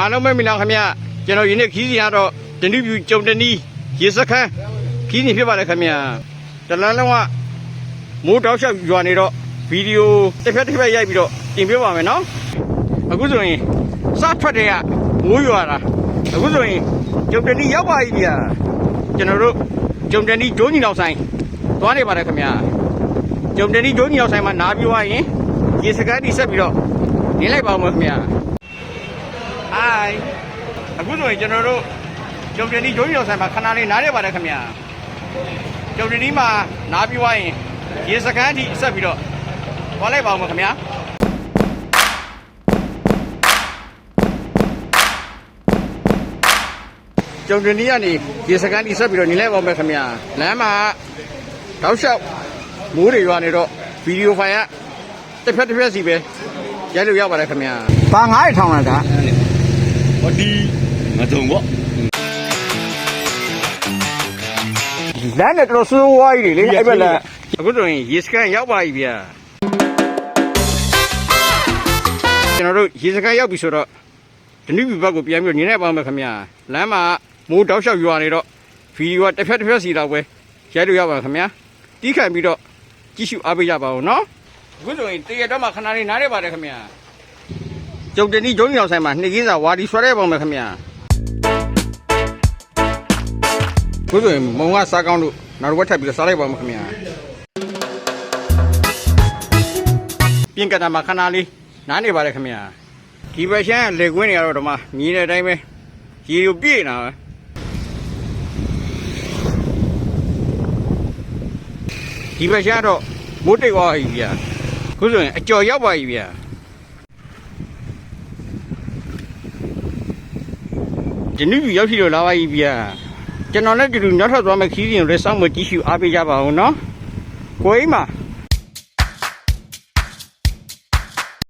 အားလုံးပဲမင်္ဂလာခင်ဗျကျွန်တော်ယနေ့ခီးစီကတော့တနည်းပြကြုံတနည်းရေစခန်းခီးစီဖြစ်ပါတယ်ခင်ဗျတလန်းလုံးကမိုးတောက်လျှောက်ရွာနေတော့ဗီဒီယိုတစ်ဖက်တစ်ဖက်ရိုက်ပြီးတော့တင်ပြပါမယ်နော်အခုဆိုရင်စထွက်တဲ့ကမိုးရွာတာအခုဆိုရင်ကြုံတနည်းရောက်ပါပြီဗျာကျွန်တော်တို့ကြုံတနည်းဂျိုးညီတော်ဆိုင်သွားနေပါတယ်ခင်ဗျကြုံတနည်းဂျိုးညီတော်ဆိုင်မှာနားပြီးသွားရင်ရေစခန်းတိဆက်ပြီးတော့နေလိုက်ပါဦးမယ်ခင်ဗျ ဟိုင်းအခုဆိုရင်ကျွန်တော်တို့ကျုံတင်ဒီဂျိုးရီတော်ဆိုင်မှာခဏလေးနားရပါတယ်ခင်ဗျာကျုံတင်ဒီမှာနားပြီးသွားရင်ရေစကန်းအထိဆက်ပြီးတော့သွားလိုက်ပါဦးမခင်ဗျာကျုံတင်ဒီကနေရေစကန်းအထိဆက်ပြီးတော့နေလိုက်ပါဦးမယ်ခင်ဗျာလမ်းမှာတောက်လျှောက်မိုးတွေရွာနေတော့ဗီဒီယိုဖိုင်ကတစ်ဖက်တစ်ဖက်စီပဲရိုက်လို့ရပါတယ်ခင်ဗျာပါ9000ထောင်လားဒါဟော ဒီငါတုံပေါ့လမ်းနဲ့တော်တော်ဆိုးဝါးကြီးတွေလေအဲ့ဘက်လမ်းအခုဆိုရင်ရေစကန်ရောက်ပါပြီဗျာကျွန်တော်တို့ရေစကန်ရောက်ပြီဆိုတော့ဒနုဘီဘက်ကိုပြန်ပြီးတော့နေနေပါမယ်ခင်ဗျာလမ်းမှာမိုးတောက်လျှောက်ရွာနေတော့ဗီဒီယိုကတစ်ဖက်တစ်ဖက်စီတော့ပဲရိုက်လို့ရပါခင်ဗျာတီးခံပြီးတော့ကြည့်ရှုအားပေးကြပါဦးနော်အခုဆိုရင်တရတော့မှခဏလေးနားရပါတယ်ခင်ဗျာ ကျုပ်တနီဂျုံးညောင်ဆိုင်မှာနှစ်ကင်းစာဝါဒီဆွဲရပါမယ်ခင်ဗျာခုဆိုရင်မုံကစားကောင်းလို့နောက်တစ်ဝက်ထပ်ပြီးတော့စားလိုက်ပါမယ်ခင်ဗျာပြင်ကတာမှာခဏလေးနားနေပါလေခင်ဗျာဒီဘက်ရှမ်းလေကွင်းတွေကတော့ဒီမှာမြည်တဲ့အတိုင်းပဲရေကိုပြည့်နေတာပဲဒီဘက်ရှမ်းတော့မိုးတိတ်သွားပြီဗျာခုဆိုရင်အကျော်ရောက်ပါပြီဗျာ ဒီနေ့ရောက်ရှိလို့လာပါပြီဗျာကျွန်တော်လည်းဒီလိုနောက်ထပ်သွားမယ့်ခီးစဉ်ကိုလည်းစောင့်မကြည့်ရှုအားပေးကြပါဦးနော်ကိုအိမ်မှာ